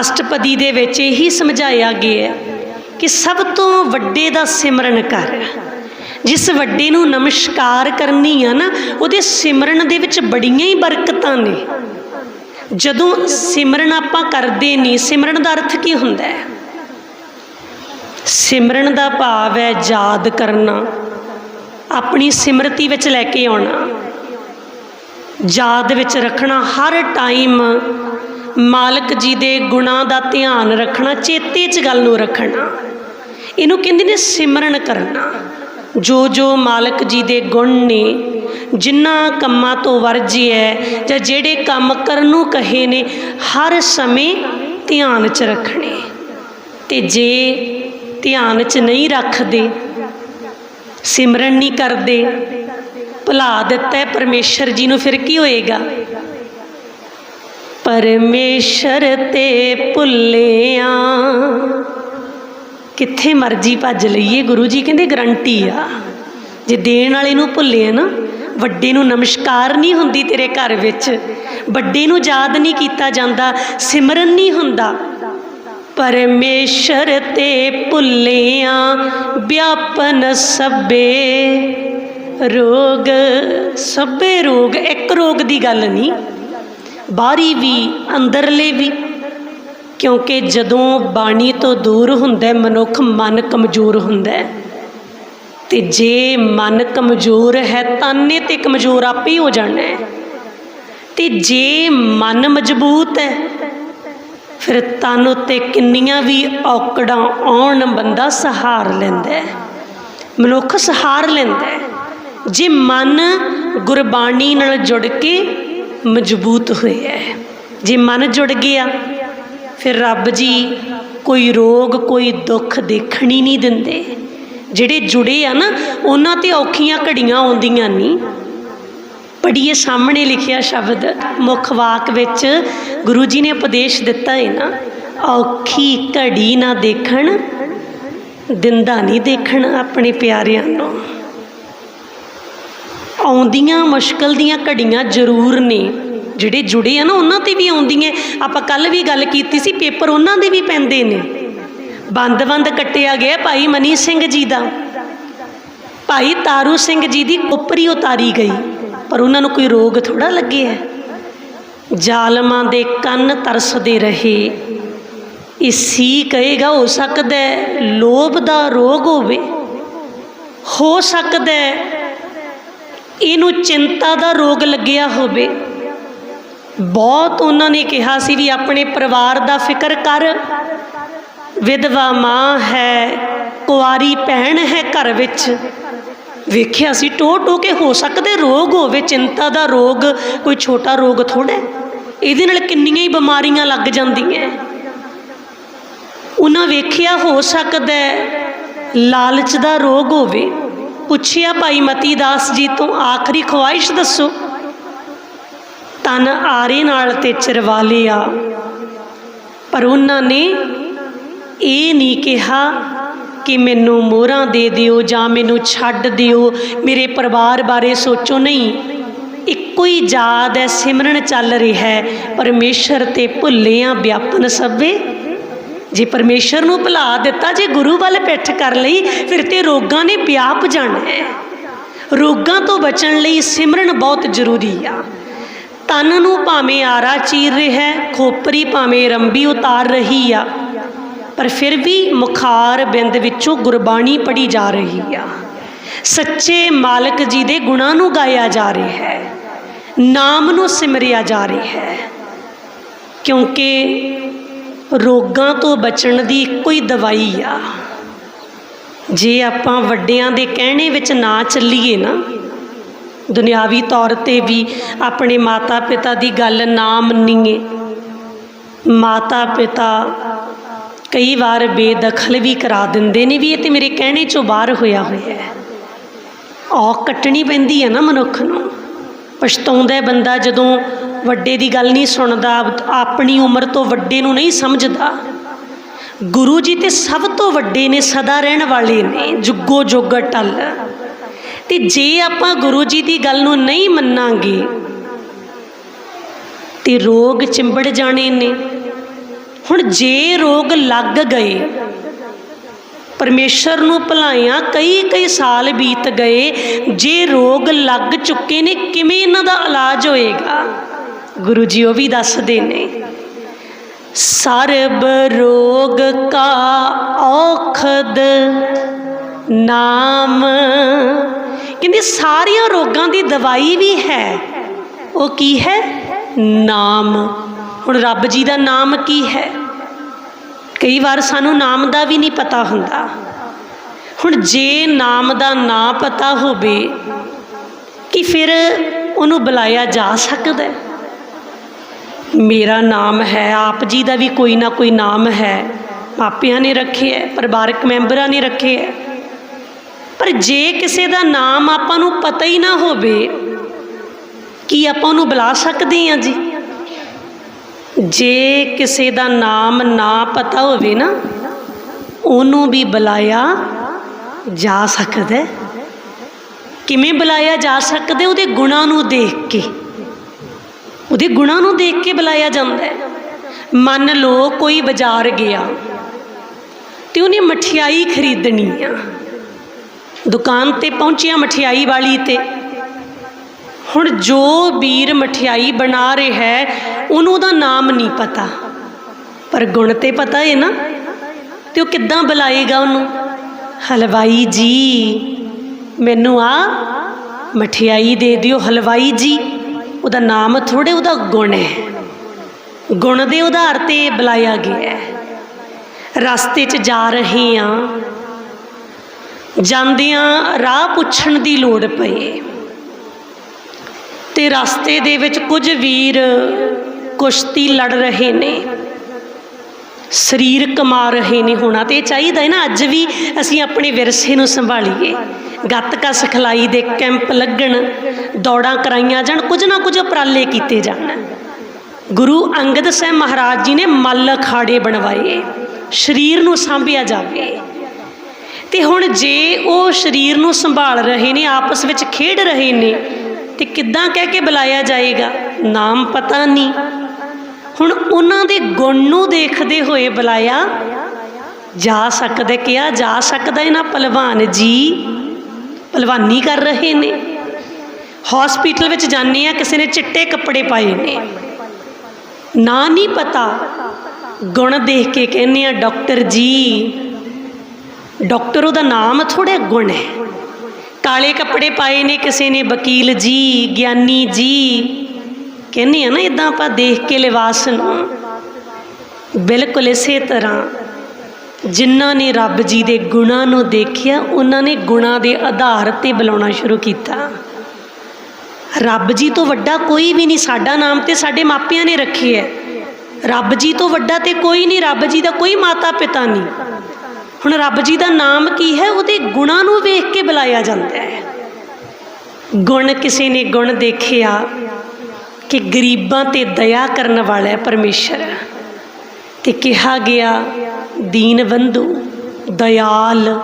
ਅਸ਼ਟਪਦੀ ਦੇ ਵਿੱਚ ਇਹੀ ਸਮਝਾਇਆ ਗਿਆ ਕਿ ਸਭ ਤੋਂ ਵੱਡੇ ਦਾ ਸਿਮਰਨ ਕਰ। ਜਿਸ ਵੱਡੇ ਨੂੰ ਨਮਸਕਾਰ ਕਰਨੀ ਆ ਨਾ, ਉਹਦੇ ਸਿਮਰਨ ਦੇ ਵਿੱਚ ਬੜੀਆਂ ਹੀ ਬਰਕਤਾਂ ਨੇ। ਜਦੋਂ ਸਿਮਰਨ ਆਪਾਂ ਕਰਦੇ ਨਹੀਂ, ਸਿਮਰਨ ਦਾ ਅਰਥ ਕੀ ਹੁੰਦਾ ਹੈ? ਸਿਮਰਨ ਦਾ ਭਾਵ ਹੈ ਯਾਦ ਕਰਨਾ, ਆਪਣੀ ਸਿਮਰਤੀ ਵਿੱਚ ਲੈ ਕੇ ਆਉਣਾ। ਯਾਦ ਵਿੱਚ ਰੱਖਣਾ ਹਰ ਟਾਈਮ ਮਾਲਕ ਜੀ ਦੇ ਗੁਣਾਂ ਦਾ ਧਿਆਨ ਰੱਖਣਾ, ਚੇਤੇ 'ਚ ਗੱਲ ਨੂੰ ਰੱਖਣਾ। ਇਹਨੂੰ ਕਹਿੰਦੇ ਨੇ ਸਿਮਰਨ ਕਰਨਾ। ਜੋ ਜੋ ਮਾਲਕ ਜੀ ਦੇ ਗੁਣ ਨੇ ਜਿਨ੍ਹਾਂ ਕੰਮਾਂ ਤੋਂ ਵਰਜੀ ਹੈ ਜਾਂ ਜਿਹੜੇ ਕੰਮ ਕਰਨ ਨੂੰ ਕਹੇ ਨੇ, ਹਰ ਸਮੇਂ ਧਿਆਨ 'ਚ ਰੱਖਣੇ। ਤੇ ਜੇ ਧਿਆਨ 'ਚ ਨਹੀਂ ਰੱਖਦੇ, ਸਿਮਰਨ ਨਹੀਂ ਕਰਦੇ, ਭੁਲਾ ਦਿੱਤਾ ਹੈ ਪਰਮੇਸ਼ਰ ਜੀ ਨੂੰ ਫਿਰ ਕੀ ਹੋਏਗਾ? ਪਰਮੇਸ਼ਰ ਤੇ ਭੁੱਲਿਆ। ਕਿੱਥੇ ਮਰਜ਼ੀ ਭੱਜ ਲਈਏ ਗੁਰੂ ਜੀ, ਕਹਿੰਦੇ ਗਰੰਟੀ ਆ। ਜੇ ਦੇਣ ਵਾਲੇ ਨੂੰ ਭੁੱਲੇ ਨਾ, ਵੱਡੇ ਨੂੰ ਨਮਸਕਾਰ ਨਹੀਂ ਹੁੰਦੀ ਤੇਰੇ ਘਰ ਵਿੱਚ। ਵੱਡੇ ਨੂੰ ਯਾਦ ਨਹੀਂ ਕੀਤਾ ਜਾਂਦਾ, ਸਿਮਰਨ ਨਹੀਂ ਹੁੰਦਾ। ਪਰਮੇਸ਼ਰ ਤੇ ਭੁੱਲਿਆ, ਵਿਆਪਨ ਸਭੇ ਰੋਗ ਸਭੇ ਰੋਗ, ਇੱਕ ਰੋਗ ਦੀ ਗੱਲ ਨਹੀਂ। ਬਾਹਰੀ ਵੀ, ਅੰਦਰਲੇ ਵੀ। ਕਿਉਂਕਿ ਜਦੋਂ ਬਾਣੀ ਤੋਂ ਦੂਰ ਹੁੰਦਾ ਮਨੁੱਖ ਮਨ ਕਮਜ਼ੋਰ ਹੁੰਦਾ ਹੈ। ਤੇ ਜੇ ਮਨ ਕਮਜ਼ੋਰ ਹੈ, ਤਾਨੇ ਤੇ ਕਮਜ਼ੋਰ ਆਪੇ ਹੀ ਹੋ ਜਾਣਾ ਹੈ। ਤੇ ਜੇ ਮਨ ਮਜ਼ਬੂਤ ਹੈ, ਫਿਰ ਤਨ ਉੱਤੇ ਕਿੰਨੀਆਂ ਵੀ ਔਕੜਾਂ ਆਉਣ, ਬੰਦਾ ਸਹਾਰ ਲੈਂਦਾ ਹੈ। ਮਨੁੱਖ ਸਹਾਰ ਲੈਂਦਾ ਹੈ। ਜੇ ਮਨ ਗੁਰਬਾਣੀ ਨਾਲ ਜੁੜ ਕੇ ਮਜ਼ਬੂਤ ਹੋਇਆ ਹੈ ਜੇ ਮਨ ਜੁੜ ਗਿਆ, ਫਿਰ ਰੱਬ ਜੀ ਕੋਈ ਰੋਗ, ਕੋਈ ਦੁੱਖ ਦੇਖਣ ਹੀ ਨਹੀਂ ਦਿੰਦੇ। ਜਿਹੜੇ ਜੁੜੇ ਆ ਨਾ, ਉਹਨਾਂ ਤੇ ਔਖੀਆਂ ਘੜੀਆਂ ਆਉਂਦੀਆਂ ਨਹੀਂ ਪੜੀਏ ਸਾਹਮਣੇ ਲਿਖਿਆ ਸ਼ਬਦ, ਮੁੱਖ ਵਾਕ ਵਿੱਚ ਗੁਰੂ ਜੀ ਨੇ ਉਪਦੇਸ਼ ਦਿੱਤਾ ਹੈ ਨਾ, ਔਖੀ ਘੜੀ ਨਾ ਦੇਖਣ, ਦਿੰਦਾ ਨਹੀਂ ਦੇਖਣ ਆਪਣੇ ਪਿਆਰਿਆਂ ਨੂੰ। ਆਉਂਦੀਆਂ ਮੁਸ਼ਕਲ ਦੀਆਂ ਘੜੀਆਂ ਜ਼ਰੂਰ ਨੇ। ਜਿਹੜੇ ਜੁੜੇ ਆ ਨਾ, ਉਹਨਾਂ ਤੇ ਵੀ ਆਉਂਦੀਆਂ। ਆਪਾਂ ਕੱਲ ਵੀ ਗੱਲ ਕੀਤੀ ਸੀ, ਪੇਪਰ ਉਹਨਾਂ ਦੇ ਵੀ ਪੈਂਦੇ ਨੇ। ਬੰਦ-ਬੰਦ ਕੱਟਿਆ ਗਿਆ ਭਾਈ ਮਨੀ ਸਿੰਘ ਜੀ ਦਾ। ਭਾਈ ਤਾਰੂ ਸਿੰਘ ਜੀ ਦੀ ਉਪਰੀ ਉਤਾਰੀ ਗਈ, ਪਰ ਉਹਨਾਂ ਨੂੰ ਕੋਈ ਰੋਗ ਥੋੜਾ ਲੱਗਿਆ। ਜ਼ਾਲਮਾਂ ਦੇ ਕੰਨ ਤਰਸਦੇ ਰਹੇ। ਇਸੀ ਕਹੇਗਾ, ਹੋ ਸਕਦਾ ਲੋਭ ਦਾ ਰੋਗ ਹੋਵੇ। ਹੋ ਸਕਦਾ ਇਹਨੂੰ ਚਿੰਤਾ ਦਾ ਰੋਗ ਲੱਗਿਆ ਹੋਵੇ। ਬਹੁਤ ਉਹਨਾਂ ਨੇ ਕਿਹਾ ਸੀ ਵੀ ਆਪਣੇ ਪਰਿਵਾਰ ਦਾ ਫਿਕਰ ਕਰ। ਵਿਧਵਾ ਮਾਂ ਹੈ, ਕੁਆਰੀ ਭੈਣ ਹੈ ਘਰ ਵਿੱਚ। ਵੇਖਿਆ ਸੀ ਟੋ ਟੋ ਕੇ ਹੋ ਸਕਦੇ ਰੋਗ ਹੋਵੇ, ਚਿੰਤਾ ਦਾ ਰੋਗ, ਕੋਈ ਛੋਟਾ ਰੋਗ ਥੋੜਾ ਇਹਦੇ ਨਾਲ ਕਿੰਨੀਆਂ ਹੀ ਬਿਮਾਰੀਆਂ ਲੱਗ ਜਾਂਦੀਆਂ। ਉਹਨਾਂ ਵੇਖਿਆ ਹੋ ਸਕਦਾ ਲਾਲਚ ਦਾ ਰੋਗ ਹੋਵੇ। ਪੁੱਛਿਆ ਭਾਈ ਮਤੀ ਦਾਸ ਜੀ, ਤੋਂ ਆਖਰੀ ਖਵਾਇਸ਼ ਦੱਸੋ? ਤਨ ਆਰੇ ਨਾਲ ਤੇ ਚਰਵਾ ਲਿਆ। ਪਰ ਉਹਨਾਂ ਨੇ ਇਹ ਨਹੀਂ ਕਿਹਾ ਕਿ ਮੈਨੂੰ ਮੋਹਰਾਂ ਦੇ ਦਿਓ ਜਾਂ ਮੈਨੂੰ ਛੱਡ ਦਿਓ। ਮੇਰੇ ਪਰਿਵਾਰ ਬਾਰੇ ਸੋਚੋ ਨਹੀਂ। ਇੱਕੋ ਹੀ ਯਾਦ ਹੈ, ਸਿਮਰਨ ਚੱਲ ਰਿਹਾ ਹੈ। ਪਰਮੇਸ਼ਰ ਤੇ ਭੁੱਲਿਆਂ ਵਿਆਪਨ ਸਭੇ ਜੇ ਪਰਮੇਸ਼ਰ ਨੂੰ ਭੁਲਾ ਦਿੱਤਾ, ਜੇ ਗੁਰੂ ਵੱਲ ਪਿੱਠ ਕਰ ਲਈ, ਫਿਰ ਤੇ ਰੋਗਾਂ ਨੇ ਵਿਆਪ ਜਾਣਾ ਹੈ। ਰੋਗਾਂ ਤੋਂ ਬਚਣ ਲਈ ਸਿਮਰਨ ਬਹੁਤ ਜ਼ਰੂਰੀ ਆ। ਤਨ ਨੂੰ ਭਾਵੇਂ ਆਰਾ ਚੀਰ ਰਿਹਾ ਖੋਪਰੀ ਭਾਵੇਂ ਰੰਬੀ ਉਤਾਰ ਰਹੀ ਆ, ਪਰ ਫਿਰ ਵੀ ਮੁਖਾਰ ਬਿੰਦ ਵਿੱਚੋਂ ਗੁਰਬਾਣੀ ਪੜੀ ਜਾ ਰਹੀ ਆ। ਸੱਚੇ ਮਾਲਕ ਜੀ ਦੇ ਗੁਣਾਂ ਨੂੰ ਗਾਇਆ ਜਾ ਰਿਹਾ ਹੈ, ਨਾਮ ਨੂੰ ਸਿਮਰਿਆ ਜਾ ਰਿਹਾ ਹੈ, ਕਿਉਂਕਿ ਰੋਗਾਂ ਤੋਂ ਬਚਣ ਦੀ ਇੱਕੋ ਹੀ ਦਵਾਈ ਆ। ਜੇ ਆਪਾਂ ਵੱਡਿਆਂ ਦੇ ਕਹਿਣੇ ਵਿੱਚ ਨਾ ਚੱਲੀਏ ਨਾ, ਦੁਨਿਆਵੀ ਤੌਰ ਤੇ ਵੀ ਆਪਣੇ ਮਾਤਾ ਪਿਤਾ ਦੀ ਗੱਲ ਨਾ ਮੰਨੀਏ ਮਾਤਾ ਪਿਤਾ ਕਈ ਵਾਰ ਬੇਦਖਲ ਵੀ ਕਰਾ ਦਿੰਦੇ ਨੇ ਵੀ ਇਹ ਤੇ ਮੇਰੇ ਕਹਿਣੇ ਚੋਂ ਬਾਹਰ ਹੋਇਆ ਹੋਇਆ ਹੈ। ਔ ਕੱਟਣੀ ਪੈਂਦੀ ਹੈ ਨਾ ਮਨੁੱਖ ਨੂੰ। ਪਛਤਾਉਂਦਾ ਬੰਦਾ ਜਦੋਂ ਵੱਡੇ ਦੀ ਗੱਲ ਨਹੀਂ ਸੁਣਦਾ, ਆਪਣੀ ਉਮਰ ਤੋਂ ਵੱਡੇ ਨੂੰ ਨਹੀਂ ਸਮਝਦਾ। ਗੁਰੂ ਜੀ ਤੇ ਸਭ ਤੋਂ ਵੱਡੇ ਨੇ, ਸਦਾ ਰਹਿਣ ਵਾਲੇ ਨੇ, ਜੁਗੋ ਜੁਗ ਟਲ ਤੇ ਜੇ ਆਪਾਂ ਗੁਰੂ ਜੀ ਦੀ ਗੱਲ ਨੂੰ ਨਹੀਂ ਮੰਨਾਂਗੇ, ਤੇ ਰੋਗ ਚਿੰਬੜ ਜਾਣੇ ਨੇ। ਹੁਣ ਜੇ ਰੋਗ ਲੱਗ ਗਏ, ਪਰਮੇਸ਼ਰ ਨੂੰ ਭਲਾਈਆਂ ਕਈ ਕਈ ਸਾਲ ਬੀਤ ਗਏ, ਜੇ ਰੋਗ ਲੱਗ ਚੁੱਕੇ ਨੇ, ਕਿਵੇਂ ਇਹਨਾਂ ਦਾ ਇਲਾਜ ਹੋਏਗਾ? ਗੁਰੂ ਜੀ ਉਹ ਵੀ ਦੱਸਦੇ ਨੇ, ਸਰਬ ਰੋਗ ਕਾ ਔਖਦ ਨਾਮ। ਕਹਿੰਦੇ ਸਾਰੀਆਂ ਰੋਗਾਂ ਦੀ ਦਵਾਈ ਵੀ ਹੈ, ਉਹ ਕੀ ਹੈ? ਨਾਮ। ਹੁਣ ਰੱਬ ਜੀ ਦਾ ਨਾਮ ਕੀ ਹੈ? ਕਈ ਵਾਰ ਸਾਨੂੰ ਨਾਮ ਦਾ ਵੀ ਨਹੀਂ ਪਤਾ ਹੁੰਦਾ। ਹੁਣ ਜੇ ਨਾਮ ਦਾ ਨਾ ਪਤਾ ਹੋਵੇ, ਕਿ ਫਿਰ ਉਹਨੂੰ ਬੁਲਾਇਆ ਜਾ ਸਕਦਾ ਹੈ? ਮੇਰਾ ਨਾਮ ਹੈ। ਆਪ ਜੀ ਦਾ ਵੀ ਕੋਈ ਨਾ ਕੋਈ ਨਾਮ ਹੈ। ਮਾਪਿਆਂ ਨੇ ਰੱਖਿਆ ਹੈ, ਪਰਿਵਾਰਕ ਮੈਂਬਰਾਂ ਨੇ ਰੱਖਿਆ ਹੈ। ਪਰ ਜੇ ਕਿਸੇ ਦਾ ਨਾਮ ਆਪਾਂ ਨੂੰ ਪਤਾ ਹੀ ਨਾ ਹੋਵੇ, ਕੀ ਆਪਾਂ ਉਹਨੂੰ ਬੁਲਾ ਸਕਦੇ ਹਾਂ ਜੀ? ਜੇ ਕਿਸੇ ਦਾ ਨਾਮ ਨਾ ਪਤਾ ਹੋਵੇ ਨਾ, ਉਹਨੂੰ ਵੀ ਬੁਲਾਇਆ ਜਾ ਸਕਦਾ ਕਿਵੇਂ ਬੁਲਾਇਆ ਜਾ ਸਕਦਾ ਉਹਦੇ ਗੁਣਾਂ ਨੂੰ ਦੇਖ ਕੇ। ਉਹਦੇ ਗੁਣਾਂ ਨੂੰ ਦੇਖ ਕੇ ਬੁਲਾਇਆ ਜਾਂਦਾ ਹੈ। ਮੰਨ ਲਓ ਕੋਈ ਬਾਜ਼ਾਰ ਗਿਆ ਤੇ ਉਹਨੇ ਮਠਿਆਈ ਖਰੀਦਣੀ ਆ। ਦੁਕਾਨ ਤੇ ਪਹੁੰਚਿਆ ਮਠਿਆਈ ਵਾਲੀ ਤੇ। ਹੁਣ ਜੋ ਵੀਰ ਮਠਿਆਈ ਬਣਾ ਰਿਹਾ ਹੈ, ਉਹਨੂੰ ਉਹਦਾ ਨਾਮ ਨਹੀਂ ਪਤਾ। ਪਰ ਗੁਣ ਤੇ ਪਤਾ ਹੈ ਨਾ, ਤੇ ਉਹ ਕਿੱਦਾਂ ਬੁਲਾਏਗਾ ਉਹਨੂੰ? ਹਲਵਾਈ ਜੀ, ਮੈਨੂੰ ਆ ਮਠਿਆਈ ਦੇ ਦਿਓ, ਹਲਵਾਈ ਜੀ। ਉਹਦਾ ਨਾਮ ਥੋੜੇ ਉਹਦਾ ਗੁਣ ਹੈ। ਗੁਣ ਦੇ ਆਧਾਰ ਤੇ ਬੁਲਾਇਆ ਗਿਆ ਹੈ। ਰਸਤੇ 'ਚ ਜਾ ਰਹੇ ਆ ਜਾਂਦਿਆਂ ਰਾਹ ਪੁੱਛਣ ਦੀ ਲੋੜ ਪਈ। ਤੇ ਰਸਤੇ ਦੇ ਵਿੱਚ ਕੁਝ ਵੀਰ ਕੁਸ਼ਤੀ ਲੜ ਰਹੇ ਨੇ। ਸਰੀਰ ਕਮਾ ਰਹੇ ਨੇ ਹੋਣਾ ਤੇ ਇਹ ਚਾਹੀਦਾ ਹੈ ਨਾ, ਅੱਜ ਵੀ ਅਸੀਂ ਆਪਣੇ ਵਿਰਸੇ ਨੂੰ ਸੰਭਾਲੀਏ। ਗੱਤਕਾ ਸਿਖਲਾਈ ਦੇ ਕੈਂਪ ਲੱਗਣ, ਦੌੜਾਂ ਕਰਾਈਆਂ ਜਾਣ, ਕੁਝ ਨਾ ਕੁਝ ਉਪਰਾਲੇ ਕੀਤੇ ਜਾਣ। ਗੁਰੂ ਅੰਗਦ ਸਾਹਿਬ ਮਹਾਰਾਜ ਜੀ ਨੇ ਮੱਲ ਅਖਾੜੇ ਬਣਵਾਏ, ਸਰੀਰ ਨੂੰ ਸੰਭਿਆ ਜਾਵੇ। ਤੇ ਹੁਣ ਜੇ ਉਹ ਸਰੀਰ ਨੂੰ ਸੰਭਾਲ ਰਹੇ ਨੇ, ਆਪਸ ਵਿੱਚ ਖੇਡ ਰਹੇ ਨੇ, ਤੇ ਕਿੱਦਾਂ ਕਹਿ ਕੇ ਬੁਲਾਇਆ ਜਾਏਗਾ? ਨਾਮ ਪਤਾ ਨਹੀਂ। ਹੁਣ ਉਹਨਾਂ ਦੇ ਗੁਣ ਨੂੰ ਦੇਖਦੇ ਹੋਏ ਬੁਲਾਇਆ, ਜਾ ਸਕਦਾ ਕਿਹਾ ਜਾ ਸਕਦਾ ਇਹਨਾਂ ਪਹਿਲਵਾਨ ਜੀ, ਪਹਿਲਵਾਨੀ ਕਰ ਰਹੇ ਨੇ। ਹਸਪੀਟਲ ਵਿੱਚ ਜਾਂਦੇ ਆ, ਕਿਸੇ ਨੇ ਚਿੱਟੇ ਕੱਪੜੇ ਪਾਏ ਨੇ। ਨਾ ਨਹੀਂ ਪਤਾ, ਗੁਣ ਦੇਖ ਕੇ ਕਹਿੰਦੇ ਆ, ਡਾਕਟਰ ਜੀ, ਡਾਕਟਰ ਉਹਦਾ ਨਾਮ ਥੋੜੇ ਗੁਣ ਹੈ। ਕਾਲੇ ਕੱਪੜੇ ਪਾਏ ਨੇ ਕਿਸੇ ਨੇ, ਵਕੀਲ ਜੀ, ਗਿਆਨੀ ਜੀ ਕਹਿੰਦੇ ਆ ਨਾ ਇਦਾਂ ਆਪਾਂ ਦੇਖ ਕੇ ਲਿਵਾਸ ਨੂੰ। ਬਿਲਕੁਲ ਇਸੇ ਤਰ੍ਹਾਂ। ਜਿਨ੍ਹਾਂ ਨੇ ਰੱਬ ਜੀ ਦੇ ਗੁਣਾਂ ਨੂੰ ਦੇਖਿਆ, ਉਹਨਾਂ ਨੇ ਗੁਣਾਂ ਦੇ ਆਧਾਰ ਤੇ ਬੁਲਾਉਣਾ ਸ਼ੁਰੂ ਕੀਤਾ। ਰੱਬ ਜੀ ਤੋਂ ਵੱਡਾ ਕੋਈ ਵੀ ਨਹੀਂ, ਸਾਡਾ ਨਾਮ ਤੇ ਸਾਡੇ ਮਾਪਿਆਂ ਨੇ ਰੱਖਿਆ ਹੈ ਰੱਬ ਜੀ ਤੋਂ ਵੱਡਾ ਤੇ ਕੋਈ ਨਹੀਂ, ਰੱਬ ਜੀ ਦਾ ਕੋਈ ਮਾਤਾ ਪਿਤਾ ਨਹੀਂ। ਹੁਣ ਰੱਬ ਜੀ ਦਾ ਨਾਮ ਕੀ ਹੈ, ਉਹਦੇ ਗੁਣਾਂ ਨੂੰ ਵੇਖ ਕੇ ਬੁਲਾਇਆ ਜਾਂਦਾ ਹੈ ਗੁਣ ਕਿਸੇ ਨੇ ਗੁਣ ਦੇਖਿਆ ਕਿ ਗਰੀਬਾਂ ਤੇ ਦਇਆ ਕਰਨ ਵਾਲਾ ਹੈ ਪਰਮੇਸ਼ਰ। ਤੇ ਕਿਹਾ ਗਿਆ, ਦੀਨ ਬੰਧੂ, ਦਇਆਲ,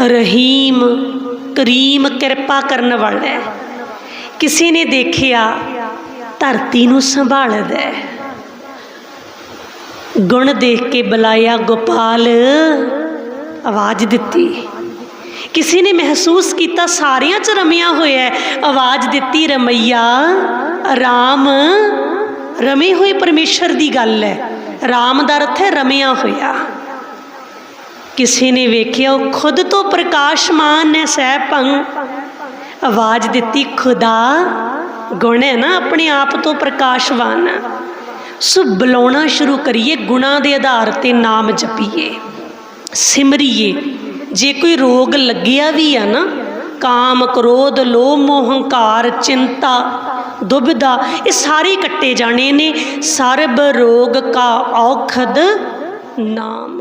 ਰਹੀਮ, ਕਰੀਮ ਕਿਰਪਾ ਕਰਨ ਵਾਲਾ ਹੈ। ਕਿਸੇ ਨੇ ਦੇਖਿਆ, ਧਰਤੀ ਨੂੰ ਸੰਭਾਲਦਾ ਹੈ। ਗੁਣ ਦੇਖ ਕੇ ਬੁਲਾਇਆ ਗੋਪਾਲ, ਆਵਾਜ਼ ਦਿੱਤੀ ਕਿਸੇ ਨੇ ਮਹਿਸੂਸ ਕੀਤਾ ਸਾਰਿਆਂ 'ਚ ਰਮਿਆ ਹੋਇਆ ਆਵਾਜ਼ ਦਿੱਤੀ, ਰਮਈਆ ਰਾਮ ਰਮੇ ਹੋਏ ਪਰਮੇਸ਼ਰ ਦੀ ਗੱਲ ਹੈ। ਰਾਮ ਦਾ ਅਰਥ ਹੈ ਰਮਿਆ ਹੋਇਆ। ਕਿਸੇ ਨੇ ਵੇਖਿਆ, ਉਹ ਖੁਦ ਤੋਂ ਪ੍ਰਕਾਸ਼ਮਾਨ ਹੈ ਸਹਿ ਸਹਿਪੰ ਆਵਾਜ਼ ਦਿੱਤੀ, ਖੁਦਾ, ਗੁਣ ਹੈ ਨਾ, ਆਪਣੇ ਆਪ ਤੋਂ ਪ੍ਰਕਾਸ਼ਵਾਨ। ਸੋ ਬੁਲਾਉਣਾ ਸ਼ੁਰੂ ਕਰੀਏ, ਗੁਣਾ ਦੇ ਆਧਾਰ ਤੇ ਨਾਮ ਜਪੀਏ। ਸਿਮਰੀਏ। ਜੇ ਕੋਈ ਰੋਗ ਲੱਗਿਆ ਵੀ ਆ ਨਾ, ਕਾਮ, ਕ੍ਰੋਧ, ਲੋਭ, ਮੋਹ, ਹੰਕਾਰ, ਚਿੰਤਾ, ਦੁਬਿਧਾ, ਇਹ ਸਾਰੇ ਕੱਟੇ ਜਾਣੇ ਨੇ। ਸਰਬ ਰੋਗ ਕਾ ਔਖਦ ਨਾਮ।